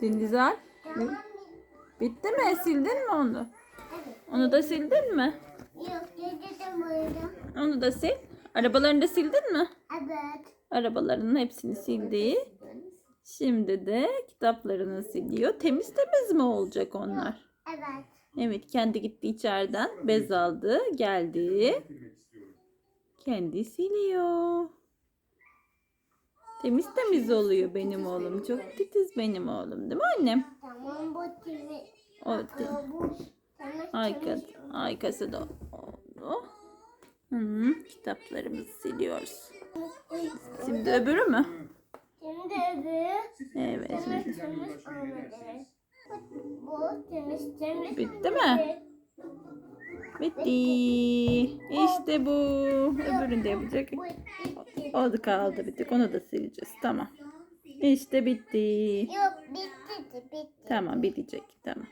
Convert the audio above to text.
Dindizal. Bitti mi? Sildin mi onu? Onu da sildin mi? Yok dedim burada. Onu da sil. Arabalarını da sildin mi? Evet. Arabalarının hepsini sildi. Şimdi de kitaplarını siliyor. Temiz temiz mi olacak onlar? Evet. Evet kendi gitti içeriden bez aldı geldi. Kendi siliyor. Temiz temiz oluyor benim oğlum. Çok titiz benim oğlum değil mi annem? Tamam bu timi. O Harika, harikası da oldu. Hı, kitaplarımızı siliyoruz. Şimdi öbürü mü? Şimdi öbürü Evet. temiz temiz temiz temiz. Bitti mi? Bitti. İşte bu. Öbürünü de yapacak. O da kaldı bir tek. Onu da sileceğiz. Tamam. İşte bitti. Yok bitti bitti. Tamam bitecek. Tamam.